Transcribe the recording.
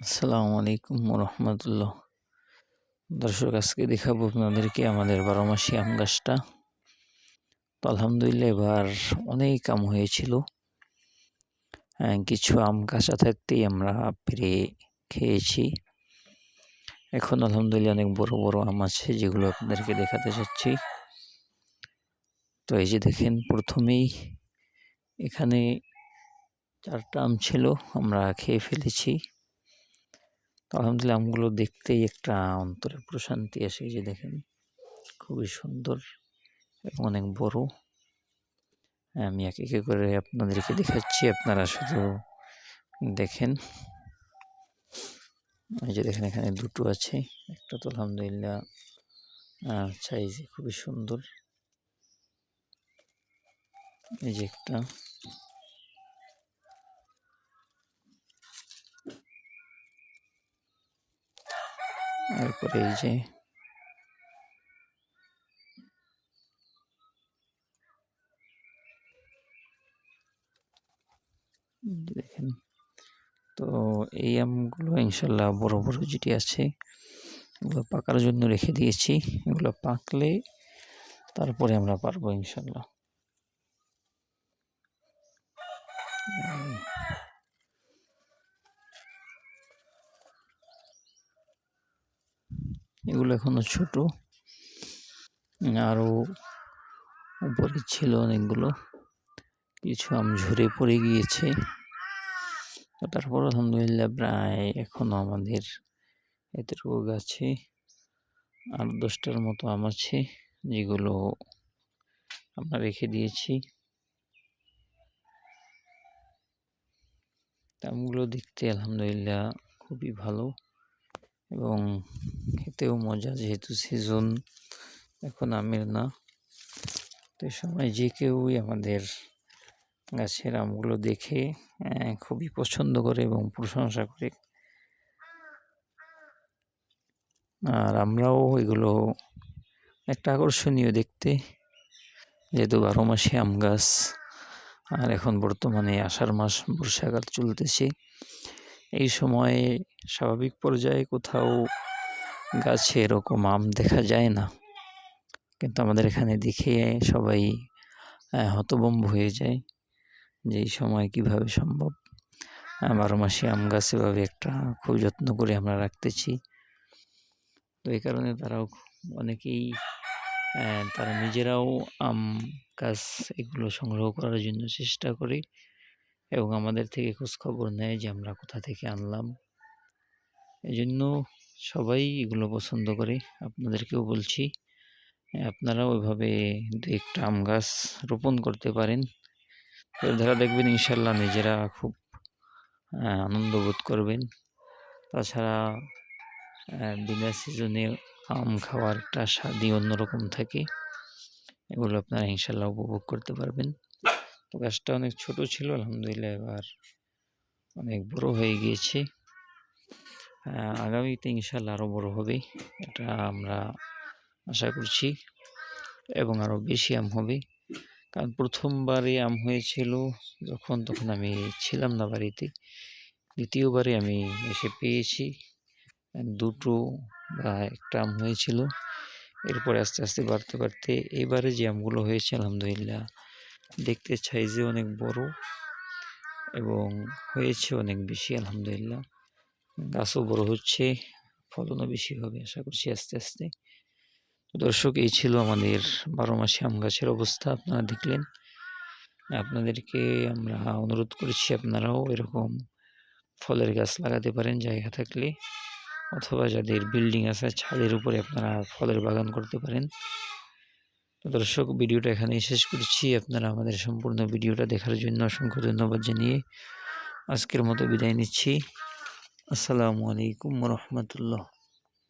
আসসালামু আলাইকুম রহমতুল্লাহ দর্শক আজকে দেখাবো আপনাদেরকে আমাদের বারো মাসি আম গাছটা। তো আলহামদুলিল্লাহ এবার অনেক আম হয়েছিল। হ্যাঁ, কিছু আম কাঁচা থাকতেই আমরা পেরে খেয়েছি। এখন আলহামদুলিল্লাহ অনেক বড় বড় আম আছে যেগুলো আপনাদেরকে দেখাতে চাচ্ছি তো এই যে দেখেন প্রথমেই এখানে চারটা আম ছিল আমরা খেয়ে ফেলেছি। আলহামদুলিল্লাহ আমগুলো দেখতেই একটা অন্তরে প্রশান্তি আসে। যে দেখেন, খুবই সুন্দর এবং অনেক বড়। আমি এক একে করে আপনাদেরকে দেখাচ্ছি, আপনারা শুধু দেখেন। এই যে দেখেন, এখানে দুটো আছে। একটা তো আলহামদুলিল্লাহ সাইজে খুবই সুন্দর। এই যে একটা। তারপরে এই যে দেখেন। তো এই আমগুলো ইনশাল্লাহ বড় বড় যেটি আছে, এগুলো পাকার জন্য রেখে দিয়েছি। এগুলো পাকলে তারপরে আমরা পারব ইনশাল্লাহ। এগুলো এখনও ছোট। আরও উপরে ছিল অনেকগুলো। কিছু আম ঝরে পড়ে গিয়েছে। তারপর আলহামদুলিল্লাহ প্রায় এখনও আমাদের এতটুকু গাছে আট দশটার মতো আম আছে, যেগুলো আমরা রেখে দিয়েছি। আমগুলো দেখতে আলহামদুলিল্লাহ খুবই ভালো। এবং খেতেও মজা যেহেতু সিজন এখন আমের না। তো সময় যে কেউই আমাদের গাছের আমগুলো দেখে খুবই পছন্দ করে এবং প্রশংসা করে। আর আমরাও এগুলো একটা আকর্ষণীয় দেখতে, যেহেতু বারো মাসে আম গাছ, আর এখন বর্তমানে আষাঢ় মাস বর্ষাকাল চলতেছে। এই সময়ে স্বাভাবিক পর্যায়ে কোথাও গাছে এরকম আম দেখা যায় না। কিন্তু আমাদের এখানে দেখে সবাই হতবম্ব হয়ে যায় যে এই সময় কীভাবে সম্ভব। বারো মাসে আম গাছ এভাবে একটা খুব যত্ন করে আমরা রাখতেছি। তো এই কারণে তারাও অনেকেই তারা নিজেরাও আম গাছ এগুলো সংগ্রহ করার জন্য চেষ্টা করে। এবং আমাদের থেকে খোঁজখবর নেয় যে আমরা কোথা থেকে আনলাম। এই জন্য সবাই এগুলো পছন্দ করে। আপনাদেরকেও বলছি, আপনারাও ওইভাবে দু একটা আম গাছ রোপণ করতে পারেন। ধারা দেখবেন ইনশাল্লাহ নিজেরা খুব আনন্দ বোধ করবেন। তাছাড়া বিনা সিজনে আম খাওয়ার একটা স্বাদই অন্যরকম থাকে। এগুলো আপনারা ইনশাল্লাহ উপভোগ করতে পারবেন। তো গাছটা অনেক ছোট ছিল, আলহামদুলিল্লাহ এবার অনেক বড় হয়ে গিয়েছে। আগামীতে ইনশাল্লাহ আরও বড় হবে, এটা আমরা আশা করছি এবং আরও বেশি আম হবে। কারণ প্রথমবারে আম হয়েছিল, যখন, তখন আমি ছিলাম না বাড়িতে। দ্বিতীয়বারে আমি এসে পেয়েছি। দুটো বা একটা আম হয়েছিল। এরপরে আস্তে আস্তে বাড়তে বাড়তে এবারে যে আমগুলো হয়েছে, আলহামদুলিল্লাহ দেখতে চাই যে অনেক বড় এবং হয়েছে অনেক বেশি, আলহামদুলিল্লাহ। গাছও বড় হচ্ছে, ফলনও বেশি হবে, আশা করছি আস্তে আস্তে। দর্শক, এই ছিল আমাদের বারো মাসে আম গাছের অবস্থা, আপনারা দেখলেন। আপনাদেরকে আমরা অনুরোধ করেছি আপনারাও এরকম ফলের গাছ লাগাতে পারেন জায়গা থাকলে, অথবা যাদের বিল্ডিং আছে ছাদের উপরে আপনারা ফলের বাগান করতে পারেন। তো দর্শক, ভিডিওটা এখানেই শেষ করছি। আপনারা আমাদের সম্পূর্ণ ভিডিওটা দেখার জন্য অসংখ্য ধন্যবাদ জানিয়ে আজকের মতো বিদায় নিচ্ছি। আসসালামু আলাইকুম রহমতুল্লাহ।